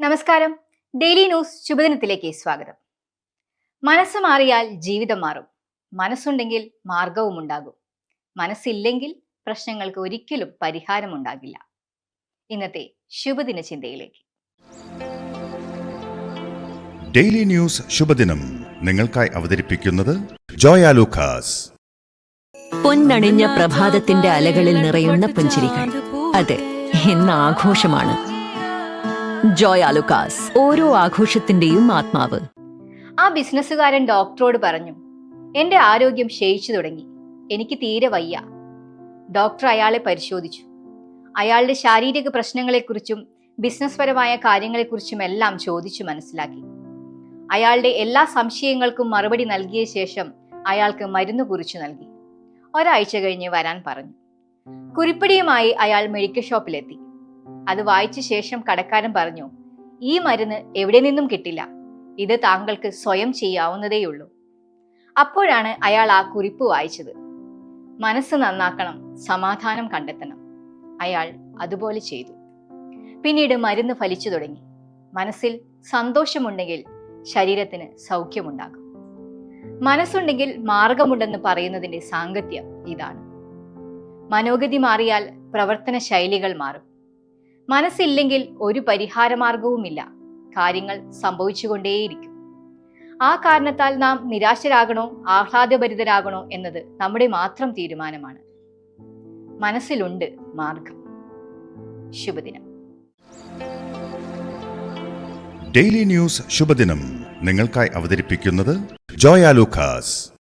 നമസ്കാരം. Daily news ശുഭദിനത്തിലേക്ക് സ്വാഗതം. മനസ്സ് മാറിയാൽ ജീവിതം മാറും. മനസ്സുണ്ടെങ്കിൽ മാർഗവും ഉണ്ടാകും. മനസ്സില്ലെങ്കിൽ പ്രശ്നങ്ങൾക്ക് ഒരിക്കലും പരിഹാരമുണ്ടാകില്ല ഇന്നത്തെ ശുഭദിന ചിന്തയിലേക്ക്. ഡെയിലി ന്യൂസ് ശുഭദിനം നിങ്ങൾക്കായി അവതരിപ്പിക്കുന്നത് ജോയ ലൂക്കാസ്. പൊന്നണിഞ്ഞ പ്രഭാതത്തിന്റെ അലകളിൽ നിറയുന്ന പുഞ്ചിരികൾ. അതെ ഇന്ന് ആഘോഷമാണ്. ജോയ് ആലുക്കാസ് ഓരോ ആഘോഷത്തിന്റെയും ആത്മാവ്. ആ ബിസിനസ്സുകാരൻ ഡോക്ടറോട് പറഞ്ഞു എന്റെ ആരോഗ്യം ക്ഷയിച്ചു തുടങ്ങി. എനിക്ക് തീരെ വയ്യ. ഡോക്ടർ അയാളെ പരിശോധിച്ചു. അയാളുടെ ശാരീരിക പ്രശ്നങ്ങളെക്കുറിച്ചും ബിസിനസ് പരമായ കാര്യങ്ങളെക്കുറിച്ചും എല്ലാം ചോദിച്ചു മനസ്സിലാക്കി. അയാളുടെ എല്ലാ സംശയങ്ങൾക്കും മറുപടി നൽകിയ ശേഷം അയാൾക്ക് മരുന്ന് കുറിച്ചു നൽകി. ഒരാഴ്ച കഴിഞ്ഞ് വരാൻ പറഞ്ഞു. കുറിപ്പടിയുമായി അയാൾ മെഡിക്കൽ ഷോപ്പിലെത്തി. അത് വായിച്ച ശേഷം കടക്കാരൻ പറഞ്ഞു ഈ മരുന്ന് എവിടെ നിന്നും കിട്ടില്ല? ഇത് താങ്കൾക്ക് സ്വയം ചെയ്യാവുന്നതേയുള്ളൂ. അപ്പോഴാണ് അയാൾ ആ കുറിപ്പ് വായിച്ചത്. മനസ്സ് നന്നാക്കണം സമാധാനം കണ്ടെത്തണം. അയാൾ അതുപോലെ ചെയ്തു. പിന്നീട് മരുന്ന് ഫലിച്ചു തുടങ്ങി. മനസ്സിൽ സന്തോഷമുണ്ടെങ്കിൽ ശരീരത്തിന് സൗഖ്യമുണ്ടാകും. മനസ്സുണ്ടെങ്കിൽ മാർഗമുണ്ടെന്ന് പറയുന്നതിന്റെ സാങ്കത്യം ഇതാണ്. മനോഗതി മാറിയാൽ പ്രവർത്തന ശൈലികൾ മാറും. മനസ്സില്ലെങ്കിൽ ഒരു പരിഹാരമാർഗവുമില്ല. കാര്യങ്ങൾ സംഭവിച്ചുകൊണ്ടേയിരിക്കും. ആ കാരണത്താൽ നാം നിരാശരാകണോ ആഹ്ലാദഭരിതരാകണോ എന്നത് നമ്മുടെ മാത്രം തീരുമാനമാണ്. മനസ്സിലുണ്ട് മാർഗം. ശുഭദിനം. ഡെയിലി ന്യൂസ് ശുഭദിനം നിങ്ങൾക്കായി അവതരിപ്പിക്കുന്നത് ജോയ ലൂക്കാസ്.